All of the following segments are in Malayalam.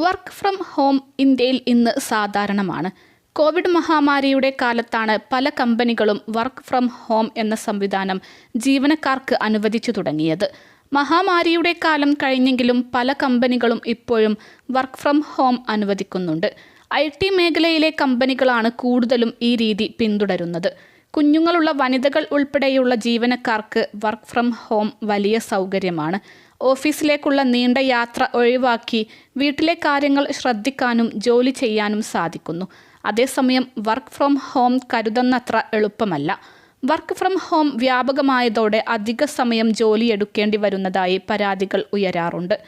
വർക്ക് ഫ്രം ഹോം ഇന്ത്യയിൽ ഇന്ന് സാധാരണമാണ്. കോവിഡ് മഹാമാരിയുടെ കാലത്താണ് പല കമ്പനികളും വർക്ക് ഫ്രം ഹോം എന്ന സംവിധാനം ജീവനക്കാർക്ക് അനുവദിച്ചു തുടങ്ങിയത്. മഹാമാരിയുടെ കാലം കഴിഞ്ഞെങ്കിലും പല കമ്പനികളും ഇപ്പോഴും വർക്ക് ഫ്രം ഹോം അനുവദിക്കുന്നുണ്ട്. ഐ ടി മേഖലയിലെ കമ്പനികളാണ് കൂടുതലും ഈ രീതി പിന്തുടരുന്നത്. കുഞ്ഞുങ്ങളുള്ള വനിതകൾ ഉൾപ്പെടെയുള്ള ജീവനക്കാർക്ക് വർക്ക് ഫ്രം ഹോം വലിയ സൗകര്യമാണ്. ഓഫീസിലേക്കുള്ള നീണ്ട യാത്ര ഒഴിവാക്കി വീട്ടിലെ കാര്യങ്ങൾ ശ്രദ്ധിക്കാനും ജോലി ചെയ്യാനും സാധിക്കുന്നു. അതേസമയം വർക്ക് ഫ്രം ഹോം കരുതുന്നത്ര എളുപ്പമല്ല. വർക്ക് ഫ്രം ഹോം വ്യാപകമായതോടെ അധിക സമയം ജോലിയെടുക്കേണ്ടി വരുന്നതായി പരാതികൾ ഉയരാറുണ്ട്.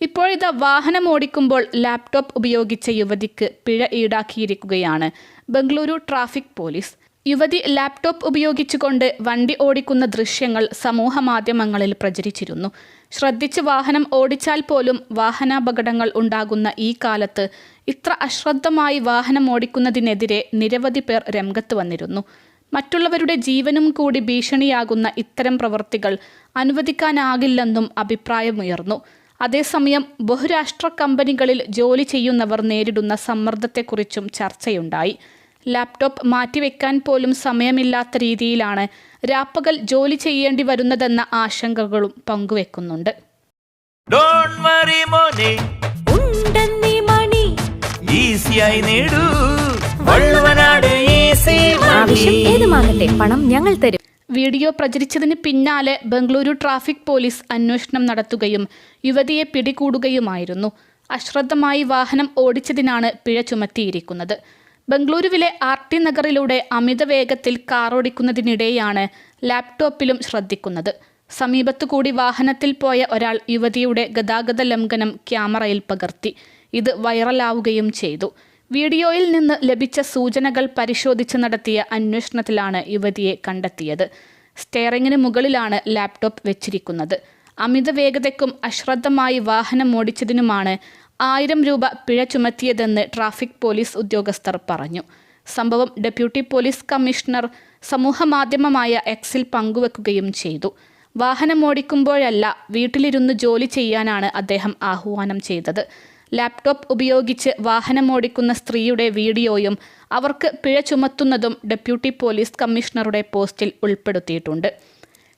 ഇപ്പോഴിത് വാഹനം ഓടിക്കുമ്പോൾ ലാപ്ടോപ്പ് ഉപയോഗിച്ച യുവതിക്ക് പിഴ ഈടാക്കിയിരിക്കുകയാണ്. Bengaluru traffic police. യുവതി ലാപ്ടോപ്പ് ഉപയോഗിച്ചുകൊണ്ട് വണ്ടി ഓടിക്കുന്ന ദൃശ്യങ്ങൾ സമൂഹ മാധ്യമങ്ങളിൽ പ്രചരിച്ചിരുന്നു. ശ്രദ്ധിച്ച് വാഹനം ഓടിച്ചാൽ പോലും വാഹനാപകടങ്ങൾ ഉണ്ടാകുന്ന ഈ കാലത്ത് ഇത്ര അശ്രദ്ധമായി വാഹനം ഓടിക്കുന്നതിനെതിരെ നിരവധി പേർ രംഗത്ത് വന്നിരുന്നു. മറ്റുള്ളവരുടെ ജീവനും കൂടി ഭീഷണിയാകുന്ന ഇത്തരം പ്രവൃത്തികൾ അനുവദിക്കാനാകില്ലെന്നും അഭിപ്രായമുയർന്നു. അതേസമയം ബഹുരാഷ്ട്ര കമ്പനികളിൽ ജോലി ചെയ്യുന്നവർ നേരിടുന്ന സമ്മർദ്ദത്തെക്കുറിച്ചും ചർച്ചയുണ്ടായി. ലാപ്ടോപ്പ് മാറ്റിവെക്കാൻ പോലും സമയമില്ലാത്ത രീതിയിലാണ് രാപ്പകൽ ജോലി ചെയ്യേണ്ടി വരുന്നതെന്ന ആശങ്കകളും പങ്കുവെക്കുന്നുണ്ട്. ഡോണ്ട് വറി മോനെ. ഉണ്ടെന്നീ മണി. ഈസിയായി നേടൂ. വള്ളുവനാട് ഈസി ആവശ്യം ഏതുമാകട്ടെ പണം ഞങ്ങൾ തരും. വീഡിയോ പ്രചരിച്ചതിന് പിന്നാലെ ബംഗളൂരു ട്രാഫിക് പോലീസ് അന്വേഷണം നടത്തുകയും യുവതിയെ പിടികൂടുകയുമായിരുന്നു. അശ്രദ്ധമായി വാഹനം ഓടിച്ചതിനാണ് പിഴ ചുമത്തിയിരിക്കുന്നത്. ബംഗളൂരുവിലെ ആർ ടി നഗറിലൂടെ അമിത വേഗത്തിൽ കാറോടിക്കുന്നതിനിടെയാണ് ലാപ്ടോപ്പിലും ശ്രദ്ധിക്കുന്നത്. സമീപത്തുകൂടി വാഹനത്തിൽ പോയ ഒരാൾ യുവതിയുടെ ഗതാഗത ലംഘനം ക്യാമറയിൽ പകർത്തി. ഇത് വൈറലാവുകയും ചെയ്തു. വീഡിയോയിൽ നിന്ന് ലഭിച്ച സൂചനകൾ പരിശോധിച്ച് നടത്തിയ അന്വേഷണത്തിലാണ് യുവതിയെ കണ്ടെത്തിയത്. സ്റ്റെയറിങ്ങിന് മുകളിലാണ് ലാപ്ടോപ്പ് വെച്ചിരിക്കുന്നത്. അമിത വേഗതയ്ക്കും അശ്രദ്ധമായി വാഹനം ഓടിച്ചതിനുമാണ് ആയിരം രൂപ പിഴ ചുമത്തിയതെന്ന് ട്രാഫിക് പോലീസ് ഉദ്യോഗസ്ഥർ പറഞ്ഞു. സംഭവം ഡെപ്യൂട്ടി പോലീസ് കമ്മീഷണർ സമൂഹമാധ്യമമായ എക്സിൽ പങ്കുവെക്കുകയും ചെയ്തു. വാഹനം ഓടിക്കുമ്പോഴല്ല വീട്ടിലിരുന്ന് ജോലി ചെയ്യാനാണ് അദ്ദേഹം ആഹ്വാനം ചെയ്തത്. ലാപ്ടോപ്പ് ഉപയോഗിച്ച് വാഹനം ഓടിക്കുന്ന സ്ത്രീയുടെ വീഡിയോയും അവർക്ക് പിഴ ചുമത്തുന്നതും ഡെപ്യൂട്ടി പോലീസ് കമ്മീഷണറുടെ പോസ്റ്റിൽ ഉൾപ്പെടുത്തിയിട്ടുണ്ട്.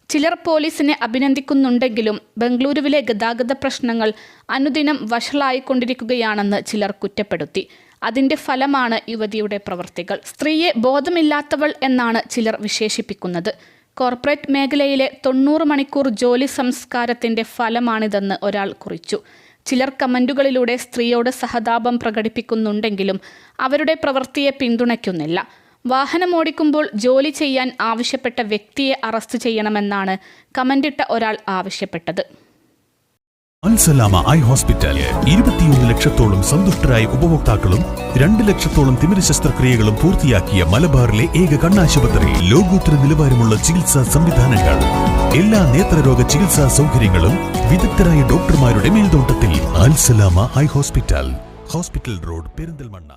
ചിലർ പോലീസിനെ അഭിനന്ദിക്കുന്നുണ്ടെങ്കിലും ബംഗളൂരുവിലെ ഗതാഗത പ്രശ്നങ്ങൾ അനുദിനം വഷളായിക്കൊണ്ടിരിക്കുകയാണെന്ന് ചിലർ കുറ്റപ്പെടുത്തി. അതിന്റെ ഫലമാണ് യുവതിയുടെ പ്രവർത്തികൾ. സ്ത്രീയെ ബോധമില്ലാത്തവൾ എന്നാണ് ചിലർ വിശേഷിപ്പിക്കുന്നത്. കോർപ്പറേറ്റ് മേഖലയിലെ തൊണ്ണൂറ് മണിക്കൂർ ജോലി സംസ്കാരത്തിന്റെ ഫലമാണിതെന്ന് ഒരാൾ കുറിച്ചു. ചിലർ കമന്റുകളിലൂടെ സ്ത്രീയോട് സഹതാപം പ്രകടിപ്പിക്കുന്നുണ്ടെങ്കിലും അവരുടെ പ്രവൃത്തിയെ പിന്തുണയ്ക്കുന്നില്ല. വാഹനമോടിക്കുമ്പോൾ ജോലി ചെയ്യാൻ ആവശ്യപ്പെട്ട വ്യക്തിയെ അറസ്റ്റ് ചെയ്യണമെന്നാണ് കമന്റിട്ട ഒരാൾ ആവശ്യപ്പെട്ടത്. അൽസലാമ ഐ ഹോസ്പിറ്റൽ ഇരുപത്തിയൊന്ന് ലക്ഷത്തോളം സന്തുഷ്ടരായ ഉപഭോക്താക്കളും രണ്ട് ലക്ഷത്തോളം തിമിര ശസ്ത്രക്രിയകളും പൂർത്തിയാക്കിയ മലബാറിലെ ഏക കണ്ണാശുപത്രി. ലോകോത്തര നിലവാരമുള്ള ചികിത്സാ സംവിധാനങ്ങൾ. എല്ലാ നേത്രരോഗ ചികിത്സാ സൗകര്യങ്ങളും വിദഗ്ധരായ ഡോക്ടർമാരുടെ മേൽനോട്ടത്തിൽ. Alsalama eye hospital. Hospital road Perinthalmanna.